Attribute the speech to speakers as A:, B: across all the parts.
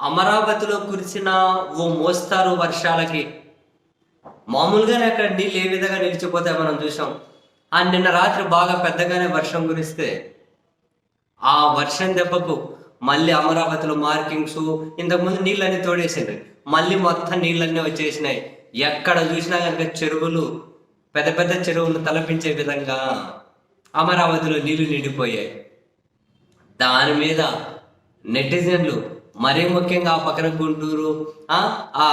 A: అమరావతిలో కురిసిన ఓ మోస్తారు వర్షాలకి. మామూలుగానే అక్కడ నీళ్ళు ఏ విధంగా నిలిచిపోతాయి మనం చూసాం ఆ నిన్న రాత్రి బాగా పెద్దగానే వర్షం కురిస్తే ఆ వర్షం దెబ్బకు మళ్ళీ అమరావతిలో మార్కింగ్స్ ఇంతకుముందు నీళ్ళన్నీ తోడేసిండ్రు. మళ్ళీ మొత్తం నీళ్ళన్నీ వచ్చేసినాయి. ఎక్కడ చూసినా కనుక చెరువులు పెద్ద పెద్ద చెరువులు తలపించే విధంగా అమరావతిలో నీళ్ళు నిండిపోయాయి. దాని మీద నెటిజన్లు మరీ ముఖ్యంగా ఆ పక్కన గుంటూరు ఆ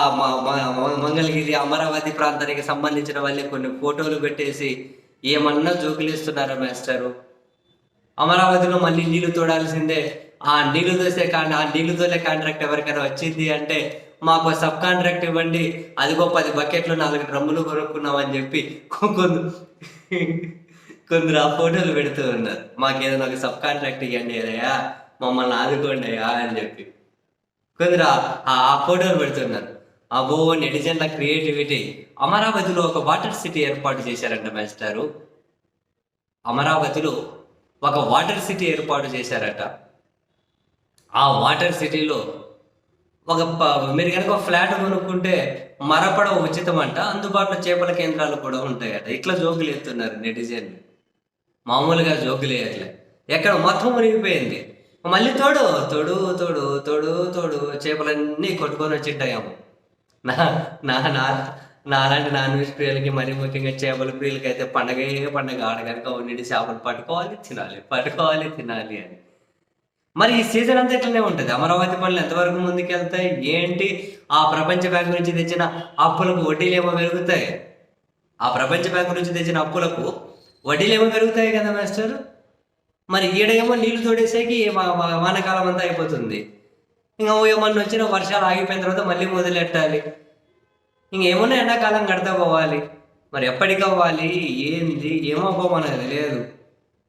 A: మంగళగిరి అమరావతి ప్రాంతానికి సంబంధించిన వాళ్ళే కొన్ని ఫోటోలు పెట్టేసి ఏమన్నా జోకులేస్తున్నారా మేస్టారు? అమరావతిలో మళ్ళీ నీళ్ళు తోడాల్సిందే. ఆ నీళ్ళు తోసే కాండ ఆ నీళ్ళు తోలే కాంట్రాక్ట్ ఎవరికైనా వచ్చింది అంటే మాకు సబ్ కాంట్రాక్ట్ ఇవ్వండి. అదిగో పది బకెట్లు నాలుగు డ్రమ్ములు కొనుక్కున్నామని చెప్పి కొందరు కొందరు ఆ ఫోటోలు పెడుతూ ఉన్నారు. మాకు ఏదైనా ఒక సబ్ కాంట్రాక్ట్ ఇవ్వండి అయ్యా మమ్మల్ని ఆదుకోండి అయ్యా అని చెప్పి. కొందరు ఆ- ఆ ఫోటోలు పెడుతున్నారు అబో నెటిజన్ల క్రియేటివిటీ అమరావతిలో ఒక వాటర్ సిటీ ఏర్పాటు చేశారంట మాస్టారు అమరావతిలో ఒక వాటర్ సిటీ ఏర్పాటు చేశారట. ఆ వాటర్ సిటీలో ఒక మీరు కనుక ఫ్లాట్ కొనుక్కుంటే మరపడ ఉచితం అంట అందుబాటులో చేపల కేంద్రాలు కూడా ఉంటాయట. ఇట్లా జోకులు ఎత్తున్నారు నెటిజన్ మామూలుగా జోకులు వేయట్లే ఎక్కడ మొత్తం మునిగిపోయింది. మళ్ళీ తోడు తోడు తోడు తోడు తోడు చేపలన్నీ కొట్టుకొని వచ్చింటాయేమో నా నా నా నాలాంటి నాన్ వెజ్ ప్రియులకి మరీ ముఖ్యంగా చేపల ప్రియులకి అయితే పండగే పండగ. ఆడ ఉండి చేపలు పట్టుకోవాలి తినాలి పట్టుకోవాలి తినాలి అని. మరి ఈ సీజన్ అంతా ఇట్లనే ఉంటుంది. అమరావతి పనులు ఎంతవరకు ముందుకెళ్తాయి? ఏంటి? ఆ ప్రపంచ బ్యాంక్ నుంచి తెచ్చిన అప్పులకు వడ్డీలు ఏమో పెరుగుతాయి. ఆ ప్రపంచ బ్యాంక్ నుంచి తెచ్చిన అప్పులకు వడ్డీలు ఏమో పెరుగుతాయి కదా మాస్టర్? మరి ఈడేమో నీళ్ళు తోడేసేకి వానకాలం అంతా అయిపోతుంది. ఇంకా ఏమన్నా వచ్చిన వర్షాలు ఆగిపోయిన తర్వాత మళ్ళీ మొదలెట్టాలి. ఇంకేమన్నా ఎండాకాలం కడతా పోవాలి. మరి ఎప్పటికవ్వాలి ఏంది? ఏమో మనకు తెలియదు.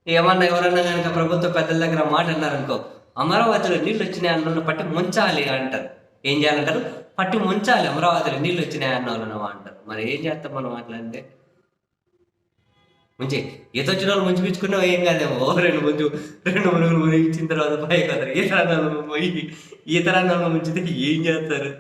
A: ఏమన్నా ఎవరన్నా కనుక ప్రభుత్వ పెద్దల దగ్గర మాట అన్నారనుకో అమరావతిలో నీళ్ళు వచ్చినాయి అన్న పట్టి ముంచాలి అంటారు. ఏం చేయాలంటారు? పట్టి ముంచాలి అమరావతిలో నీళ్ళు వచ్చినాయి అన్న వాళ్ళు అంటారు. మరి ఏం చేస్తాం మనం అట్లంటే? మంచి ఈత వచ్చిన వాళ్ళు ముంచి పిచ్చుకున్నావు ఏం కాదేమో రెండు ముంచు రెండు మునుగులు మునిగించిన తర్వాత పై కదా ఈత రంగంలో పోయి ఈత రంగంలో ముంచితే ఏం చేస్తారు?